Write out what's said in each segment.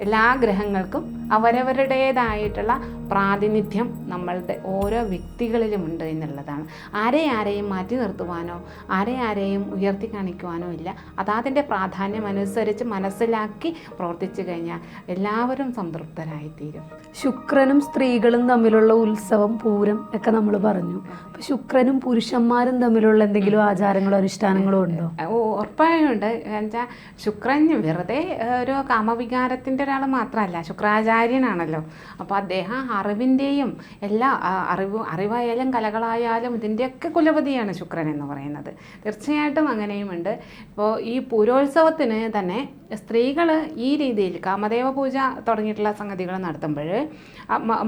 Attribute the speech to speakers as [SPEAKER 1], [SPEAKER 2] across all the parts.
[SPEAKER 1] എല്ലാ ഗ്രഹങ്ങൾക്കും അവരവരുടേതായിട്ടുള്ള പ്രാതിനിധ്യം നമ്മളുടെ ഓരോ വ്യക്തികളിലുമുണ്ട് എന്നുള്ളതാണ്. ആരെ ആരെയും മാറ്റി നിർത്തുവാനോ ആരെ ആരെയും ഉയർത്തി കാണിക്കുവാനോ ഇല്ല. അതാതിന്റെ പ്രാധാന്യം അനുസരിച്ച് മനസ്സിലാക്കി പ്രവർത്തിച്ചു കഴിഞ്ഞാൽ എല്ലാവരും സംതൃപ്തരായിത്തീരും.
[SPEAKER 2] ശുക്രനും സ്ത്രീകളും തമ്മിലുള്ള ഉത്സവം പൂരം ഒക്കെ നമ്മൾ പറഞ്ഞു. അപ്പം ശുക്രനും പുരുഷന്മാരും തമ്മിലുള്ള എന്തെങ്കിലും ആചാരങ്ങളോ അനുഷ്ഠാനങ്ങളോ ഉണ്ടോ?
[SPEAKER 1] ഓ ഉറപ്പായുണ്ട് എന്നുവെച്ചാൽ ശുക്രൻ വെറുതെ ഒരു കാമവികാരത്തിന്റെ ഒരാൾ മാത്രമല്ല ശുക്രാചാര്യനാണല്ലോ. അപ്പോൾ അദ്ദേഹം അറിവിന്റെയും എല്ലാ അറിവ് അറിവായാലും കലകളായാലും ഇതിന്റെയൊക്കെ കുലപതിയാണ് ശുക്രൻ എന്ന് പറയുന്നത്. തീർച്ചയായിട്ടും അങ്ങനെയുമുണ്ട്. ഇപ്പോൾ ഈ പൂരോത്സവത്തിന് തന്നെ സ്ത്രീകൾ ഈ രീതിയിൽ കാമദേവ പൂജ തുടങ്ങിയിട്ടുള്ള സംഗതികൾ നടത്തുമ്പോൾ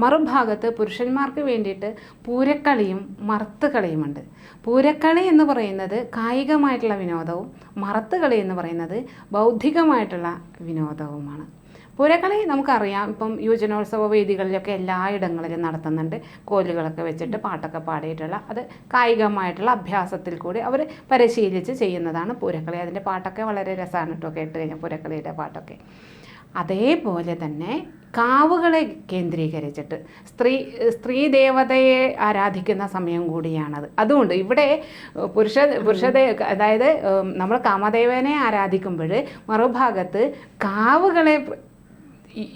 [SPEAKER 1] മറുഭാഗത്ത് പുരുഷന്മാർക്ക് വേണ്ടിയിട്ട് പൂരക്കളിയും മറുത്തുകളിയുമുണ്ട് പൂരക്കളി എന്ന് പറയുന്നത് കായികമായിട്ടുള്ള വിനോദവും മറത്തുകളി എന്ന് പറയുന്നത് ബൗദ്ധികമായിട്ടുള്ള വിനോദവുമാണ്. പൂരക്കളി നമുക്കറിയാം. ഇപ്പം യുവജനോത്സവ വേദികളിലൊക്കെ എല്ലായിടങ്ങളിലും നടത്തുന്നുണ്ട്. കോലുകളൊക്കെ വെച്ചിട്ട് പാട്ടൊക്കെ പാടിയിട്ടുള്ള അത് കായികമായിട്ടുള്ള അഭ്യാസത്തിൽ കൂടി അവർ പരിശീലിച്ച് ചെയ്യുന്നതാണ് പൂരക്കളി. അതിന്റെ പാട്ടൊക്കെ വളരെ രസമാണ് കേട്ടോ കേട്ട് കഴിഞ്ഞാൽ പൂരക്കളിയുടെ പാട്ടൊക്കെ. അതേപോലെ തന്നെ കാവുകളെ കേന്ദ്രീകരിച്ചിട്ട് സ്ത്രീ സ്ത്രീ ദേവതയെ ആരാധിക്കുന്ന സമയം കൂടിയാണത്. അതുകൊണ്ട് ഇവിടെ പുരുഷ പുരുഷദേ അതായത് നമ്മൾ കാമദേവനെ ആരാധിക്കുമ്പോൾ മറുഭാഗത്ത് കാവുകളെ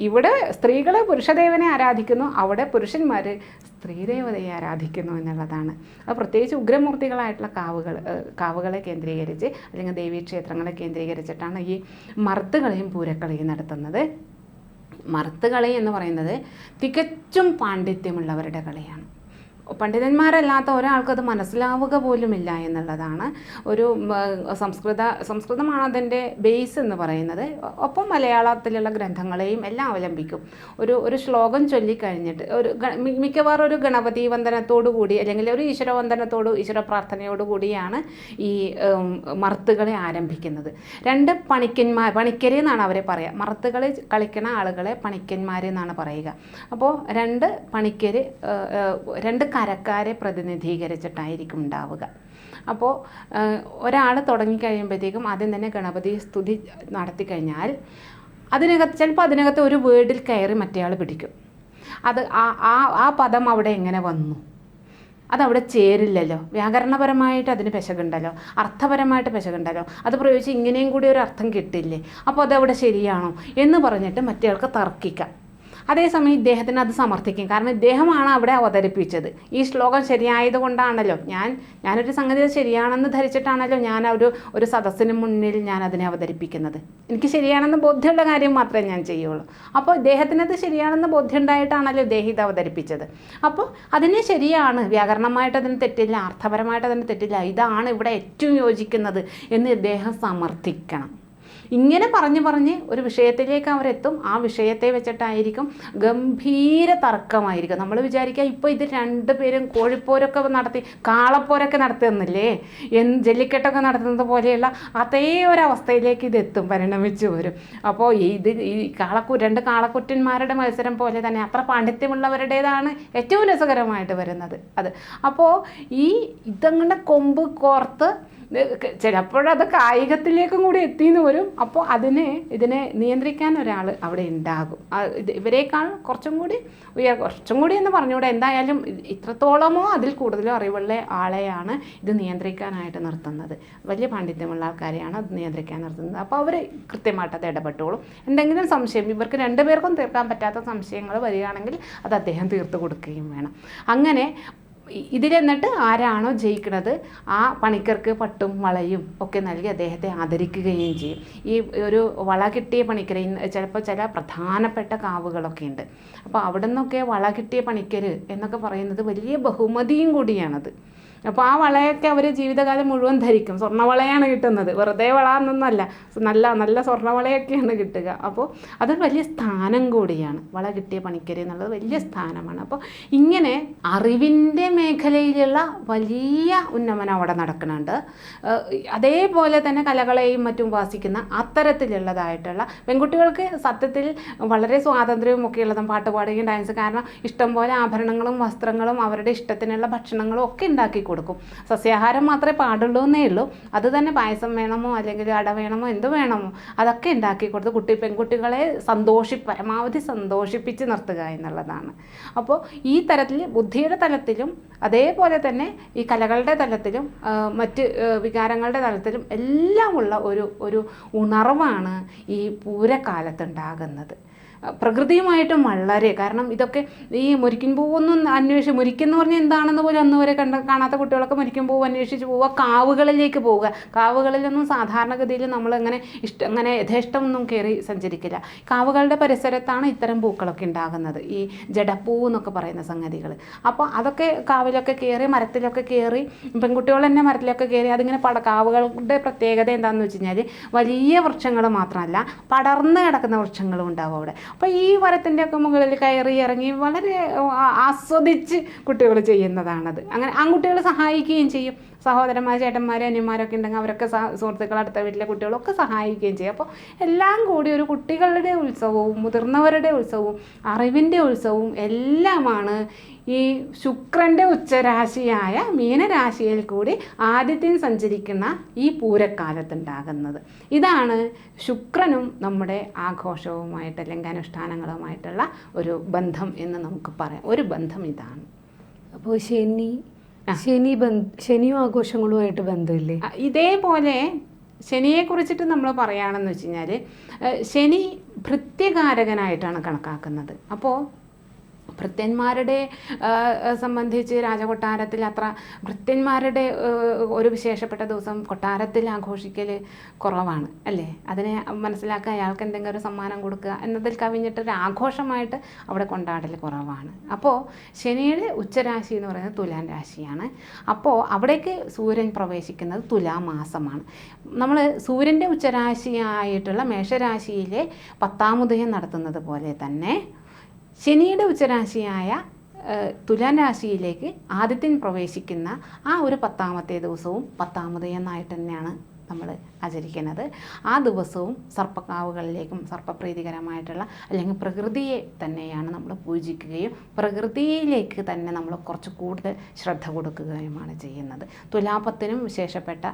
[SPEAKER 1] ഇവിടെ സ്ത്രീകളെ പുരുഷദേവനെ ആരാധിക്കുന്നു അവിടെ പുരുഷന്മാർ സ്ത്രീദേവതയെ ആരാധിക്കുന്നു എന്നുള്ളതാണ്. അത് പ്രത്യേകിച്ച് ഉഗ്രമൂർത്തികളായിട്ടുള്ള കാവുകൾ കാവുകളെ കേന്ദ്രീകരിച്ച് അല്ലെങ്കിൽ ദേവീക്ഷേത്രങ്ങളെ കേന്ദ്രീകരിച്ചിട്ടാണ് ഈ മർത്തുകളെയും പൂരക്കളിയും നടത്തുന്നത്. മർത്തുകളി എന്ന് പറയുന്നത് തികച്ചും പാണ്ഡിത്യമുള്ളവരുടെ കളിയാണ്. പണ്ഡിതന്മാരല്ലാത്ത ഒരാൾക്ക് അത് മനസ്സിലാവുക പോലുമില്ല എന്നുള്ളതാണ് ഒരു സംസ്കൃത സംസ്കൃതമാണ് അതിന്റെ ബേസ് എന്ന് പറയുന്നത്. ഒപ്പം മലയാളത്തിലുള്ള ഗ്രന്ഥങ്ങളെയും എല്ലാം അവലംബിക്കും. ഒരു ഒരു ശ്ലോകം ചൊല്ലിക്കഴിഞ്ഞിട്ട് ഒരു മിക്കവാറും ഒരു ഗണപതി വന്ദനത്തോടു കൂടി അല്ലെങ്കിൽ ഒരു ഈശ്വര വന്ദനത്തോട് ഈശ്വര പ്രാർത്ഥനയോടു കൂടിയാണ് ഈ മർത്തുകളെ ആരംഭിക്കുന്നത്. രണ്ട് പണിക്കന്മാർ പണിക്കരെ എന്നാണ് അവരെ പറയുക മർത്തുകളി കളിക്കുന്ന ആളുകളെ പണിക്കന്മാരെന്നാണ് പറയുക. അപ്പോൾ രണ്ട് പണിക്കര് രണ്ട് കരക്കാരെ പ്രതിനിധീകരിച്ചിട്ടായിരിക്കും ഉണ്ടാവുക. അപ്പോൾ ഒരാൾ തുടങ്ങിക്കഴിയുമ്പോഴത്തേക്കും ആദ്യം തന്നെ ഗണപതി സ്തുതി നടത്തി കഴിഞ്ഞാൽ അതിനകത്ത് ചിലപ്പോൾ അതിനകത്ത് ഒരു വേർഡിൽ കയറി മറ്റേയാൾ പിടിക്കും. അത് ആ ആ ആ പദം അവിടെ എങ്ങനെ വന്നു? അതവിടെ ചേരില്ലല്ലോ. വ്യാകരണപരമായിട്ട് അതിന് പെശകുണ്ടല്ലോ. അർത്ഥപരമായിട്ട് പെശകുണ്ടല്ലോ. അത് പ്രയോഗിച്ച് ഇങ്ങനെയും കൂടി ഒരു അർത്ഥം കിട്ടില്ലേ? അപ്പോൾ അതവിടെ ശരിയാണോ എന്ന് പറഞ്ഞിട്ട് മറ്റേയാൾക്ക് തർക്കിക്കാം. അതേസമയം ഇദ്ദേഹത്തിന് അത് സമർത്ഥിക്കും. കാരണം ഇദ്ദേഹമാണ് അവിടെ അവതരിപ്പിച്ചത്. ഈ ശ്ലോകം ശരിയായത് കൊണ്ടാണല്ലോ ഞാൻ ഞാനൊരു സംഗതി ശരിയാണെന്ന് ധരിച്ചിട്ടാണല്ലോ ഞാൻ ഒരു ഒരു സദസ്സിന് മുന്നിൽ ഞാൻ അതിനെ അവതരിപ്പിക്കുന്നത്. എനിക്ക് ശരിയാണെന്ന് ബോധ്യമുള്ള കാര്യം മാത്രമേ ഞാൻ ചെയ്യുള്ളൂ. അപ്പോൾ ഇദ്ദേഹത്തിന് അത് ശരിയാണെന്ന് ബോധ്യമുണ്ടായിട്ടാണല്ലോ ഇദ്ദേഹം ഇത് അവതരിപ്പിച്ചത്. അപ്പോൾ അതിന് ശരിയാണ് വ്യാകരണമായിട്ട് അതിന് തെറ്റില്ല അർത്ഥപരമായിട്ട് അതിന് തെറ്റില്ല ഇതാണ് ഇവിടെ ഏറ്റവും യോജിക്കുന്നത് എന്ന് ഇദ്ദേഹം സമർത്ഥിക്കണം. ഇങ്ങനെ പറഞ്ഞു പറഞ്ഞ് ഒരു വിഷയത്തിലേക്ക് അവരെത്തും ആ വിഷയത്തെ വെച്ചിട്ടായിരിക്കും ഗംഭീര തർക്കമായിരിക്കും. നമ്മൾ വിചാരിക്കുക ഇപ്പോൾ ഇത് രണ്ടുപേരും കോഴിപ്പോരൊക്കെ നടത്തി കാളപ്പോരൊക്കെ നടത്തുന്നില്ലേ? എന്ന് ജല്ലിക്കെട്ടൊക്കെ നടത്തുന്നത് പോലെയുള്ള അതേ ഒരവസ്ഥയിലേക്ക് ഇത് എത്തും പരിണമിച്ചു വരും. അപ്പോൾ ഇത് ഈ കാളക്കു രണ്ട് കാളക്കുറ്റന്മാരുടെ മത്സരം പോലെ തന്നെ അത്ര പാണ്ഡിത്യമുള്ളവരുടേതാണ് ഏറ്റവും രസകരമായിട്ട് വരുന്നത്. അത്. അപ്പോൾ ഈ ഇതങ്ങനെ കൊമ്പ് കോർത്ത് ചിലപ്പോഴത് കായികത്തിലേക്കും കൂടി എത്തിയെന്ന് വരും. അപ്പോൾ അതിനെ ഇതിനെ നിയന്ത്രിക്കാൻ ഒരാൾ അവിടെ ഉണ്ടാകും. ഇവരെക്കാൾ കുറച്ചും കൂടി ഉയർ കുറച്ചും കൂടി എന്ന് പറഞ്ഞുകൂടെ? എന്തായാലും ഇത്രത്തോളമോ അതിൽ കൂടുതലോ അറിവുള്ള ആളെയാണ് ഇത് നിയന്ത്രിക്കാനായിട്ട് നിർത്തുന്നത്. വലിയ പാണ്ഡിത്യമുള്ള ആൾക്കാരെയാണ് അത് നിയന്ത്രിക്കാൻ നിർത്തുന്നത്. അപ്പോൾ അവർ കൃത്യമായിട്ട് അത് ഇടപെട്ടോളും. എന്തെങ്കിലും സംശയം ഇവർക്ക് രണ്ടുപേർക്കും തീർക്കാൻ പറ്റാത്ത സംശയങ്ങൾ വരികയാണെങ്കിൽ അത് അദ്ദേഹം തീർത്തു കൊടുക്കുകയും വേണം. അങ്ങനെ ഇതിലെന്നിട്ട് ആരാണോ ജയിക്കുന്നത് ആ പണിക്കർക്ക് പട്ടും വളയും ഒക്കെ നൽകി അദ്ദേഹത്തെ ആദരിക്കുകയും ചെയ്യും. ഈ ഒരു വള കിട്ടിയ പണിക്കർ ചിലപ്പോൾ ചില പ്രധാനപ്പെട്ട കാവുകളൊക്കെ ഉണ്ട്. അപ്പോൾ അവിടെ നിന്നൊക്കെ വള കിട്ടിയ പണിക്കർ എന്നൊക്കെ പറയുന്നത് വലിയ ബഹുമതിയും കൂടിയാണത്. അപ്പോൾ ആ വളയൊക്കെ അവർ ജീവിതകാലം മുഴുവൻ ധരിക്കും. സ്വർണവളയാണ് കിട്ടുന്നത്. വെറുതെ വള എന്നൊന്നല്ല നല്ല നല്ല സ്വർണവളയൊക്കെയാണ് കിട്ടുക. അപ്പോൾ അതൊരു വലിയ സ്ഥാനം കൂടിയാണ്. വള കിട്ടിയ പണിക്കര് എന്നുള്ളത് വലിയ സ്ഥാനമാണ്. അപ്പോൾ ഇങ്ങനെ അറിവിന്റെ മേഖലയിലുള്ള വലിയ ഉന്നമനം അവിടെ നടക്കുന്നുണ്ട്. അതേപോലെ തന്നെ കലകളെയും മറ്റും ഉപാസിക്കുന്ന അത്തരത്തിലുള്ളതായിട്ടുള്ള പെൺകുട്ടികൾക്ക് സത്യത്തിൽ വളരെ സ്വാതന്ത്ര്യവും ഒക്കെ ഉള്ളതും പാട്ട് പാടുകയും ഡാൻസ് കാരണം ഇഷ്ടംപോലെ ആഭരണങ്ങളും വസ്ത്രങ്ങളും അവരുടെ ഇഷ്ടത്തിനുള്ള ഭക്ഷണങ്ങളും ഒക്കെ ഉണ്ടാക്കി കൊടുക്കും. സസ്യാഹാരം മാത്രമേ പാടുള്ളൂ എന്നേ ഉള്ളൂ. അത് തന്നെ പായസം വേണമോ അല്ലെങ്കിൽ അട വേണമോ എന്ത് വേണമോ അതൊക്കെ ഉണ്ടാക്കി കൊടുത്ത് കുട്ടി പെൺകുട്ടികളെ സന്തോഷി പരമാവധി സന്തോഷിപ്പിച്ച് നിർത്തുക എന്നുള്ളതാണ്. അപ്പോൾ ഈ തരത്തിൽ ബുദ്ധിയുടെ തലത്തിലും അതേപോലെ തന്നെ ഈ കലകളുടെ തലത്തിലും മറ്റ് വികാരങ്ങളുടെ തലത്തിലും എല്ലാം ഉള്ള ഒരു ഒരു ഉണർവാണ് ഈ പൂരക്കാലത്തുണ്ടാകുന്നത് പ്രകൃതിയുമായിട്ടും വളരെ കാരണം ഇതൊക്കെ ഈ മുരിക്കുമ്പോൾ ഒന്നും അന്വേഷിച്ച് മുരിക്കെന്ന് പറഞ്ഞാൽ എന്താണെന്ന് പോലും അന്ന് വരെ കണ്ട കാണാത്ത കുട്ടികളൊക്കെ മരിക്കും പൂവ് അന്വേഷിച്ച് പോവുക കാവുകളിലേക്ക് പോവുക. കാവുകളിലൊന്നും സാധാരണഗതിയിൽ നമ്മൾ അങ്ങനെ ഇഷ്ട അങ്ങനെ യഥേഷ്ടമൊന്നും കയറി സഞ്ചരിക്കില്ല. കാവുകളുടെ പരിസരത്താണ് ഇത്തരം പൂക്കളൊക്കെ ഉണ്ടാകുന്നത്. ഈ ജഡപ്പൂ എന്നൊക്കെ പറയുന്ന സംഗതികൾ അപ്പോൾ അതൊക്കെ കാവിലൊക്കെ കയറി മരത്തിലൊക്കെ കയറി പെൺകുട്ടികൾ തന്നെ മരത്തിലൊക്കെ കയറി അതിങ്ങനെ പട കാവുകളുടെ പ്രത്യേകത എന്താണെന്ന് വെച്ച് കഴിഞ്ഞാൽ വലിയ വൃക്ഷങ്ങൾ മാത്രമല്ല പടർന്ന് കിടക്കുന്ന വൃക്ഷങ്ങളും ഉണ്ടാവും അവിടെ. അപ്പോൾ ഈ മരത്തിന്റെ ഒക്കെ മുകളിൽ കയറി ഇറങ്ങി വളരെ ആസ്വദിച്ച് കുട്ടികൾ ചെയ്യുന്നതാണത്. അങ്ങനെ ആൺകുട്ടികൾ സഹായിക്കുകയും ചെയ്യും. സഹോദരന്മാർ ചേട്ടന്മാർ അനിയന്മാരൊക്കെ ഉണ്ടെങ്കിൽ അവരൊക്കെ സഹ- സുഹൃത്തുക്കൾ അടുത്ത വീട്ടിലെ കുട്ടികളൊക്കെ സഹായിക്കുകയും ചെയ്യും. അപ്പോൾ എല്ലാം കൂടി ഒരു കുട്ടികളുടെ ഉത്സവവും മുതിർന്നവരുടെ ഉത്സവവും അറിവിന്റെ ഉത്സവവും എല്ലാമാണ് ഈ ശുക്രന്റെ ഉച്ചരാശിയായ മീനരാശിയിൽ കൂടി ആദ്യത്തിന് സഞ്ചരിക്കുന്ന ഈ പൂരക്കാലത്തുണ്ടാകുന്നത്. ഇതാണ് ശുക്രനും നമ്മുടെ ആഘോഷവുമായിട്ട് അല്ലെങ്കിൽ അനുഷ്ഠാനങ്ങളുമായിട്ടുള്ള ഒരു ബന്ധം എന്ന് നമുക്ക് പറയാം. ഒരു ബന്ധം ഇതാണ്.
[SPEAKER 2] അപ്പോൾ ശനി ശനി ബന്ധ ശനിയും ആഘോഷങ്ങളുമായിട്ട് ബന്ധമില്ലേ?
[SPEAKER 1] ഇതേപോലെ ശനിയെ കുറിച്ചിട്ട് നമ്മൾ പറയുകയാണെന്ന് വെച്ച് കഴിഞ്ഞാൽ ശനി ഭൃത്യകാരകനായിട്ടാണ് കണക്കാക്കുന്നത്. അപ്പോൾ ഭൃത്യന്മാരുടെ സംബന്ധിച്ച് രാജകൊട്ടാരത്തിൽ അത്ര ഭൃത്യന്മാരുടെ ഒരു വിശേഷപ്പെട്ട ദിവസം കൊട്ടാരത്തിൽ ആഘോഷിക്കൽ കുറവാണ് അല്ലേ? അതിനെ മനസ്സിലാക്കാൻ അയാൾക്ക് എന്തെങ്കിലും ഒരു സമ്മാനം കൊടുക്കുക എന്നതിൽ കവിഞ്ഞിട്ട് ഒരു ആഘോഷമായിട്ട് അവിടെ കൊണ്ടാടൽ കുറവാണ്. അപ്പോൾ ശനിയുടെ ഉച്ചരാശി എന്ന് പറയുന്നത് തുലാൻ രാശിയാണ്. അപ്പോൾ അവിടേക്ക് സൂര്യൻ പ്രവേശിക്കുന്നത് തുലാമാസമാണ് നമ്മൾ സൂര്യന്റെ ഉച്ചരാശിയായിട്ടുള്ള മേഷരാശിയിലെ പത്താമുദയം നടത്തുന്നത് പോലെ തന്നെ ശനിയുടെ ഉച്ചരാശിയായ തുലാൻ രാശിയിലേക്ക് ആദിത്യൻ പ്രവേശിക്കുന്ന ആ ഒരു പത്താമത്തെ ദിവസവും പത്താമത് എന്നായിട്ട് തന്നെയാണ് നമ്മൾ ആചരിക്കുന്നത്. ആ ദിവസവും സർപ്പക്കാവുകളിലേക്കും സർപ്പപ്രീതികരമായിട്ടുള്ള അല്ലെങ്കിൽ പ്രകൃതിയെ തന്നെയാണ് നമ്മൾ പൂജിക്കുകയും പ്രകൃതിയിലേക്ക് തന്നെ നമ്മൾ കുറച്ച് കൂടുതൽ ശ്രദ്ധ കൊടുക്കുകയുമാണ് ചെയ്യുന്നത്. തുലാപത്തിനും വിശേഷപ്പെട്ട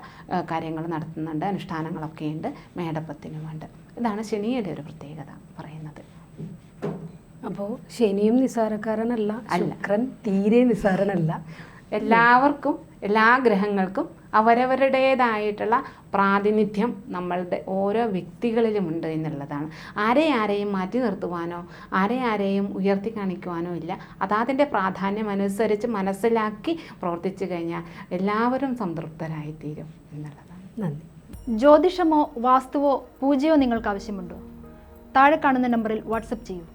[SPEAKER 1] കാര്യങ്ങൾ നടത്തുന്നുണ്ട് അനുഷ്ഠാനങ്ങളൊക്കെയുണ്ട് മേടപ്പത്തിനുമുണ്ട് ഇതാണ് ശനിയുടെ ഒരു പ്രത്യേകത പറയുന്നത്.
[SPEAKER 2] അപ്പോൾ ശനിയും നിസാരക്കാരനല്ല ശുക്രൻ തീരെ നിസാരനല്ല.
[SPEAKER 1] എല്ലാവർക്കും എല്ലാ ഗ്രഹങ്ങൾക്കും അവരവരുടേതായിട്ടുള്ള പ്രാതിനിധ്യം നമ്മളുടെ ഓരോ വ്യക്തികളിലും ഉണ്ട് എന്നുള്ളതാണ്. ആരെ ആരെയും മാറ്റി നിർത്തുവാനോ ആരെ ആരെയും ഉയർത്തി കാണിക്കുവാനോ ഇല്ല. അതാതിന്റെ പ്രാധാന്യം അനുസരിച്ച് മനസ്സിലാക്കി പ്രവർത്തിച്ചു കഴിഞ്ഞാൽ എല്ലാവരും സംതൃപ്തരായിത്തീരും എന്നുള്ളതാണ്.
[SPEAKER 2] നന്ദി.
[SPEAKER 3] ജ്യോതിഷമോ വാസ്തുവോ പൂജയോ നിങ്ങൾക്ക് ആവശ്യമുണ്ടോ? താഴെ കാണുന്ന നമ്പറിൽ വാട്സപ്പ് ചെയ്യൂ.